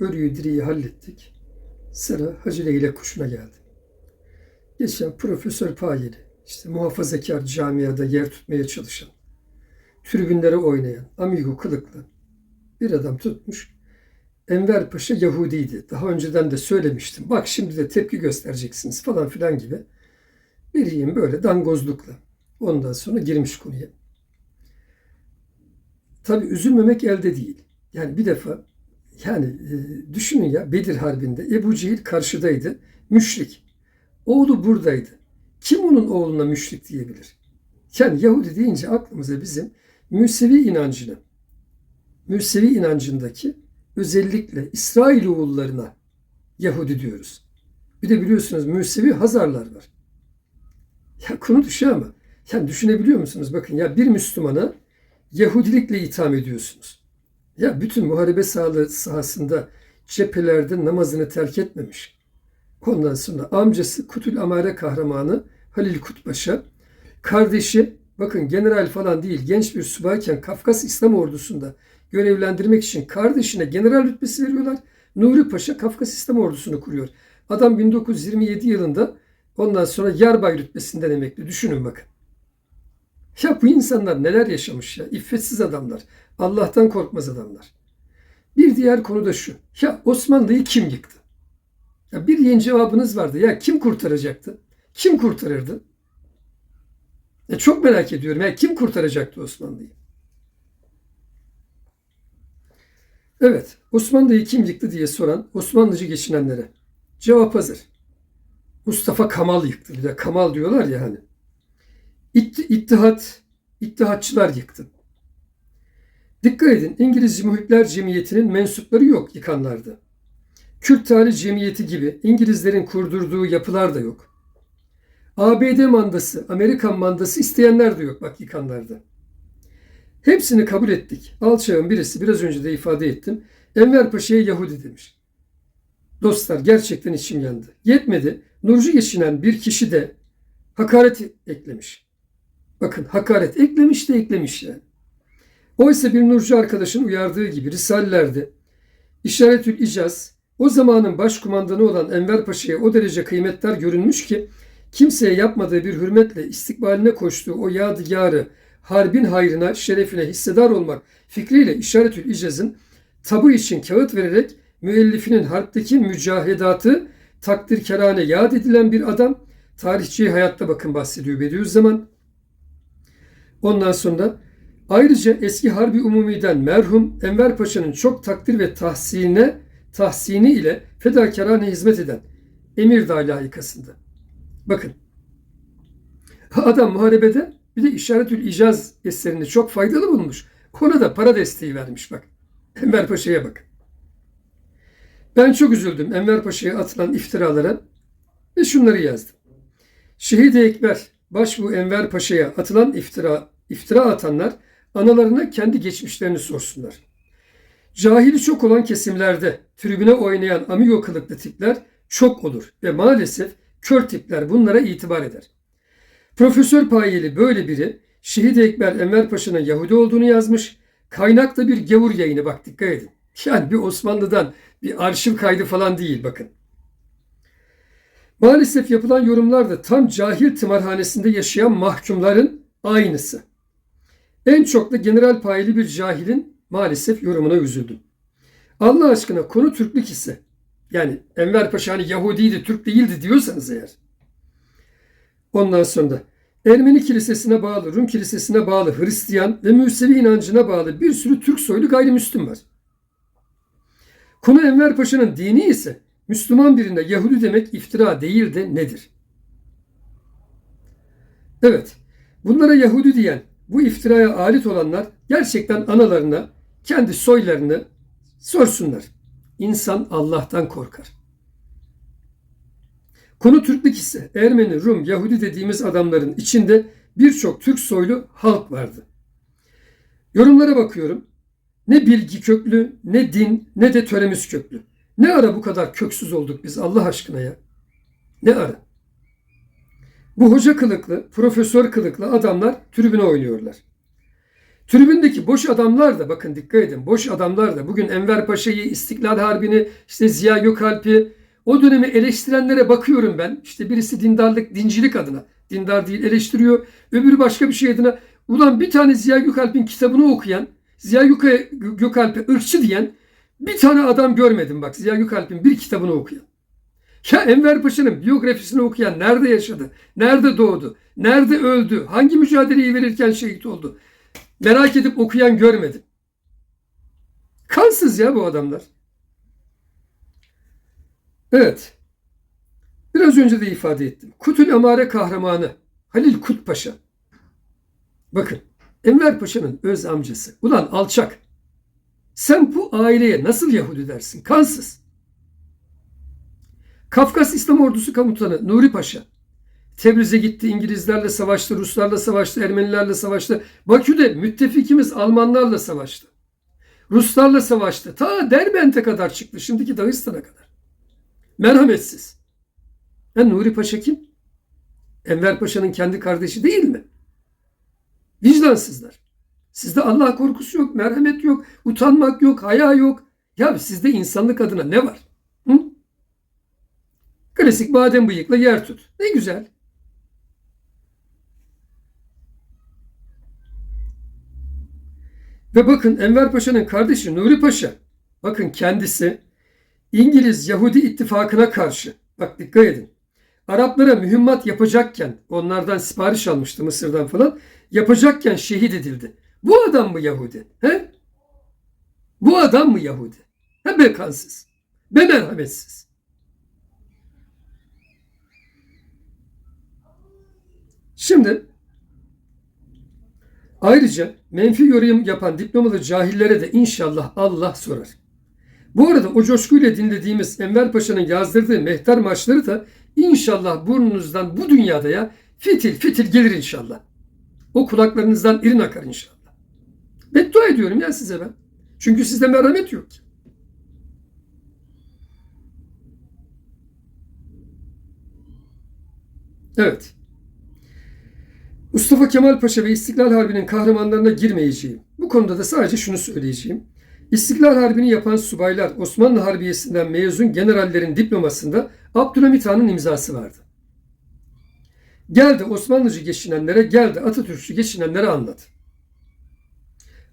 Ölüyü diriyi hallettik. Sıra Hacı Leylek kuşuna geldi. Geçen Profesör Payeli, işte muhafazakar camiada yer tutmaya çalışan, tribünlere oynayan, amigo kılıklı bir adam tutmuş. Enver Paşa Yahudiydi. Daha önceden de söylemiştim. Bak şimdi de tepki göstereceksiniz falan filan gibi. Biriyim böyle dangozlukla. Ondan sonra girmiş konuya. Tabii üzülmemek elde değil. Yani bir defa yani e, düşünün ya Bedir Harbi'nde Ebu Cehil karşıdaydı. Müşrik. Oğlu buradaydı. Kim onun oğluna müşrik diyebilir? Yani Yahudi deyince aklımıza bizim Müsevi inancını, Müsevi inancındaki özellikle İsrailoğullarına Yahudi diyoruz. Bir de biliyorsunuz Müsevi Hazarlar var. Ya konu düşüyor ama. Yani düşünebiliyor musunuz? Bakın ya bir Müslümana Yahudilikle itham ediyorsunuz. Ya bütün muharebe sahalı sahasında cephelerde namazını terk etmemiş. Ondan sonra amcası Kutül Amare kahramanı Halil Kutbaş'a, kardeşi bakın general falan değil genç bir subayken Kafkas İslam ordusunda görevlendirmek için kardeşine general rütbesi veriyorlar. Nuri Paşa Kafkas İslam ordusunu kuruyor. Adam 1927 yılında ondan sonra yarbay rütbesinden emekli. Düşünün bakın. Ya bu insanlar neler yaşamış ya. İffetsiz adamlar. Allah'tan korkmaz adamlar. Bir diğer konu da şu. Ya Osmanlı'yı kim yıktı? Ya bir yeni cevabınız vardı. Ya kim kurtaracaktı? Kim kurtarırdı? Ya çok merak ediyorum. Ya kim kurtaracaktı Osmanlı'yı? Evet, Osmanlı'yı kim yıktı diye soran Osmanlıcı geçinenlere cevap hazır. Mustafa Kamal yıktı. Bir de Kamal diyorlar ya hani. İtti, ittihat, ittihatçılar yıktı. Dikkat edin İngiliz Muhipler Cemiyeti'nin mensupları yok yıkanlarda. Kürt Tali Cemiyeti gibi İngilizlerin kurdurduğu yapılar da yok. ABD mandası, Amerikan mandası isteyenler de yok bak yıkanlarda. Hepsini kabul ettik. Alçağın birisi biraz önce de ifade ettim. Enver Paşa'ya Yahudi demiş. Dostlar gerçekten içim yandı. Yetmedi. Nurcu geçinen bir kişi de hakaret eklemiş. Bakın hakaret eklemiş de eklemiş yani. Oysa bir Nurcu arkadaşın uyardığı gibi Risalelerde İşaretül İcaz o zamanın başkumandanı olan Enver Paşa'ya o derece kıymetler görünmüş ki kimseye yapmadığı bir hürmetle istikbaline koştuğu o yadigarı harbin hayrına, şerefine hissedar olmak fikriyle İşaretül İcaz'ın tabu için kağıt vererek müellifinin harpteki mücahedatı takdirkerane yad edilen bir adam tarihçi hayatta bakın bahsediyor Bediüzzaman. Ondan sonra ayrıca eski Harbi Umumi'den merhum Enver Paşa'nın çok takdir ve tahsine tahsini ile fedakarane hizmet eden Emirdağ layıkasında. Bakın adam muharebede bir de İşaretül İcaz eserini çok faydalı bulmuş. Ona da para desteği vermiş bak. Enver Paşa'ya bak. Ben çok üzüldüm Enver Paşa'ya atılan iftiralara ve şunları yazdım. Şehit-i Ekber, başbu Enver Paşa'ya atılan iftira, iftira atanlar analarına kendi geçmişlerini sorsunlar. Cahili çok olan kesimlerde tribüne oynayan amigo kılıklı tipler çok olur ve maalesef kör tipler bunlara itibar eder. Profesör Payeli böyle biri Şehit Ekber Enver Paşa'nın Yahudi olduğunu yazmış. Kaynak da bir gavur yayını bak dikkat edin. Yani bir Osmanlı'dan bir arşiv kaydı falan değil bakın. Maalesef yapılan yorumlar da tam cahil tımarhanesinde yaşayan mahkumların aynısı. En çok da general payeli bir cahilin maalesef yorumuna üzüldüm. Allah aşkına konu Türklük ise yani Enver Paşa hani Yahudiydi, Türk değildi diyorsanız eğer. Ondan sonra Ermeni kilisesine bağlı, Rum kilisesine bağlı, Hristiyan ve Müsevi inancına bağlı bir sürü Türk soylu gayrimüslim var. Konu Enver Paşa'nın dini ise Müslüman birine Yahudi demek iftira değil de nedir? Evet, bunlara Yahudi diyen, bu iftiraya alet olanlar gerçekten analarına, kendi soylarını sorsunlar. İnsan Allah'tan korkar. Konu Türklük ise Ermeni, Rum, Yahudi dediğimiz adamların içinde birçok Türk soylu halk vardı. Yorumlara bakıyorum. Ne bilgi köklü, ne din, ne de töremiz köklü. Ne ara bu kadar köksüz olduk biz Allah aşkına ya? Ne ara? Bu hoca kılıklı, profesör kılıklı adamlar tribüne oynuyorlar. Tribündeki boş adamlar da bakın dikkat edin boş adamlar da bugün Enver Paşa'yı, İstiklal Harbi'ni, işte Ziya Gökalp'i o dönemi eleştirenlere bakıyorum ben. İşte birisi dindarlık, dincilik adına dindar değil eleştiriyor. Öbürü başka bir şey adına. Ulan bir tane Ziya Gökalp'in kitabını okuyan, Ziya Göka- Gökalp'e ırkçı diyen bir tane adam görmedim bak Ziya Gökalp'in bir kitabını okuyan. Ya Enver Paşa'nın biyografisini okuyan nerede yaşadı, nerede doğdu, nerede öldü, hangi mücadeleyi verirken şehit oldu? Merak edip okuyan görmedim. Kansız ya bu adamlar. Evet. Biraz önce de ifade ettim. Kutül Amare kahramanı Halil Kut Paşa. Bakın Enver Paşa'nın öz amcası. Ulan alçak. Sen bu aileye nasıl Yahudi dersin? Kansız. Kafkas İslam Ordusu Komutanı Nuri Paşa. Tebriz'e gitti, İngilizlerle savaştı, Ruslarla savaştı, Ermenilerle savaştı. Bakü'de müttefikimiz Almanlarla savaştı. Ruslarla savaştı. Ta Derbent'e kadar çıktı, şimdiki Dağıstan'a kadar. Merhametsiz. Ya Nuri Paşa kim? Enver Paşa'nın kendi kardeşi değil mi? Vicdansızlar. Sizde Allah korkusu yok, merhamet yok, utanmak yok, haya yok. Ya sizde insanlık adına ne var? Klasik badem bıyıkla yer tut. Ne güzel. Ve bakın Enver Paşa'nın kardeşi Nuri Paşa. Bakın kendisi İngiliz Yahudi ittifakına karşı. Bak dikkat edin. Araplara mühimmat yapacakken onlardan sipariş almıştı Mısır'dan falan. Yapacakken şehit edildi. Bu adam mı Yahudi? He? Bu adam mı Yahudi? He be kansız. Be merhametsiz. Şimdi ayrıca menfi yorum yapan diplomalı cahillere de inşallah Allah sorar. Bu arada o coşkuyla dinlediğimiz Enver Paşa'nın yazdırdığı mehter maçları da inşallah burnunuzdan bu dünyada ya fitil fitil gelir inşallah. O kulaklarınızdan irin akar inşallah. Beddua ediyorum ya size ben. Çünkü sizde merhamet yok ki. Evet. Mustafa Kemal Paşa ve İstiklal Harbi'nin kahramanlarına girmeyeceğim. Bu konuda da sadece şunu söyleyeceğim. İstiklal Harbi'ni yapan subaylar Osmanlı Harbiyesi'nden mezun generallerin diplomasında Abdülhamit Han'ın imzası vardı. Geldi Osmanlıcı geçinenlere, geldi Atatürkçü geçinenlere anlat.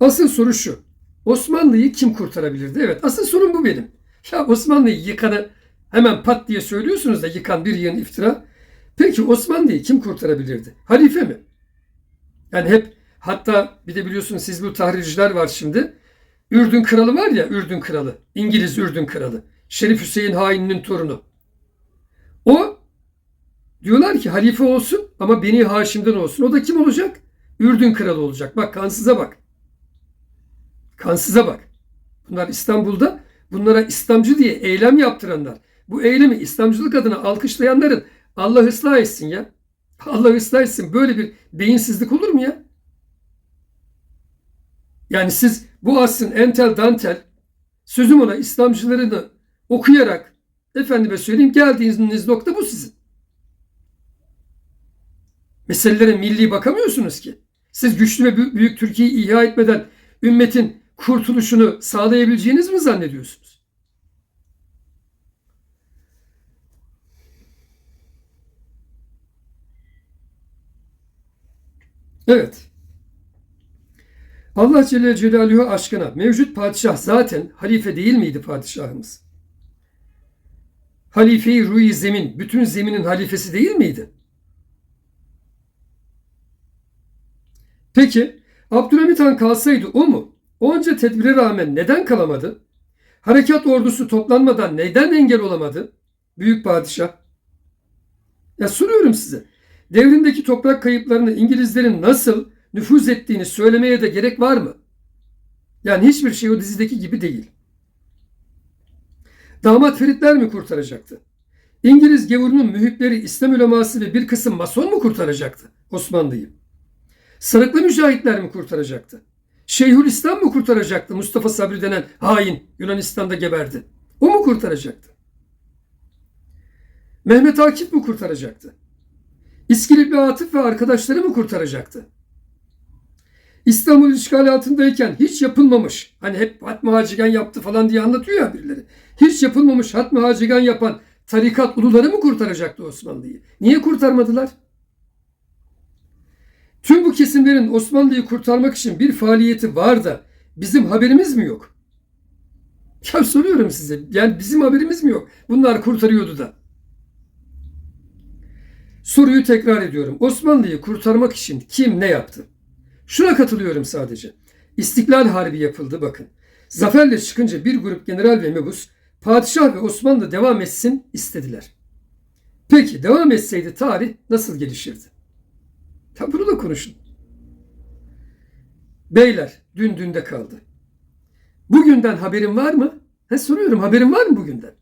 Asıl soru şu. Osmanlı'yı kim kurtarabilirdi? Evet asıl sorun bu benim. Ya Osmanlı'yı yıkanı hemen pat diye söylüyorsunuz da yıkan bir yığın iftira. Peki Osmanlı'yı kim kurtarabilirdi? Halife mi? Yani hep hatta bir de biliyorsunuz siz bu tahriciler var şimdi. Ürdün kralı var ya Ürdün kralı. İngiliz Ürdün kralı. Şerif Hüseyin haininin torunu. O diyorlar ki halife olsun ama Beni Haşim'den olsun. O da kim olacak? Ürdün kralı olacak. Bak kansıza bak. Kansıza bak. Bunlar İstanbul'da bunlara İslamcı diye eylem yaptıranlar. Bu eylemi İslamcılık adına alkışlayanların Allah ıslah etsin ya. Allah ıslah etsin. Böyle bir beyinsizlik olur mu ya? Yani siz bu asrın entel dantel sözüm ona İslamcılarını okuyarak efendime söyleyeyim geldiğiniz nokta bu sizin. Meselelere milli bakamıyorsunuz ki. Siz güçlü ve büyük Türkiye'yi ihya etmeden ümmetin kurtuluşunu sağlayabileceğiniz mi zannediyorsunuz? Evet. Allah Celle Celaluhu aşkına mevcut padişah zaten halife değil miydi padişahımız? Halife-i Ruhi Zemin, bütün zeminin halifesi değil miydi? Peki Abdülhamit Han kalsaydı o mu? Onca tedbire rağmen neden kalamadı? Harekat ordusu toplanmadan neden engel olamadı? Büyük padişah. Ya soruyorum size. Devrindeki toprak kayıplarını İngilizlerin nasıl nüfuz ettiğini söylemeye de gerek var mı? Yani hiçbir şey o dizideki gibi değil. Damat Feritler mi kurtaracaktı? İngiliz gavurunun mühipleri İslam uleması ve bir kısım mason mu kurtaracaktı Osmanlı'yı? Sarıklı mücahitler mi kurtaracaktı? Şeyhül İslam mı kurtaracaktı Mustafa Sabri denen hain Yunanistan'da geberdi? O mu kurtaracaktı? Mehmet Akif mi kurtaracaktı? İskilipli Atıf ve arkadaşları mı kurtaracaktı? İstanbul işgal altındayken hiç yapılmamış. Hani hep hatmi hacigen yaptı falan diye anlatıyor ya birileri. Hiç yapılmamış hatmi hacigen yapan tarikat uluları mı kurtaracaktı Osmanlı'yı? Niye kurtarmadılar? Tüm bu kesimlerin Osmanlı'yı kurtarmak için bir faaliyeti var da bizim haberimiz mi yok? Ya soruyorum size. Yani bizim haberimiz mi yok? Bunlar kurtarıyordu da. Soruyu tekrar ediyorum. Osmanlı'yı kurtarmak için kim ne yaptı? Şuna katılıyorum sadece. İstiklal Harbi yapıldı bakın. Zaferle çıkınca bir grup general ve mebus padişah ve Osmanlı devam etsin istediler. Peki devam etseydi tarih nasıl gelişirdi? Ya bunu da konuşun. Beyler dün dünde kaldı. Bugünden haberin var mı? He, soruyorum haberin var mı bugünden?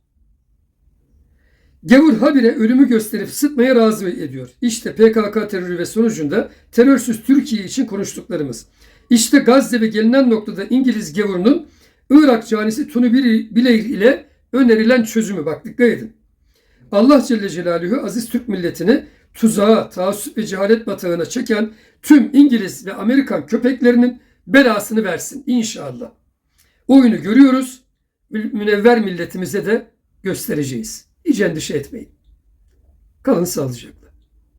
Gavur habire ölümü gösterip sıtmaya razı ediyor. İşte PKK terörü ve sonucunda terörsüz Türkiye için konuştuklarımız. İşte Gazze ve gelinen noktada İngiliz gavurunun Irak canisi Tunu Bileyr ile önerilen çözümü. Bak dikkat edin. Allah Celle Celaluhu aziz Türk milletini tuzağa, taassup ve cehalet batağına çeken tüm İngiliz ve Amerikan köpeklerinin belasını versin inşallah. Oyunu görüyoruz. Münevver milletimize de göstereceğiz. Hiç endişe etmeyin. Kalın sağlıcakla.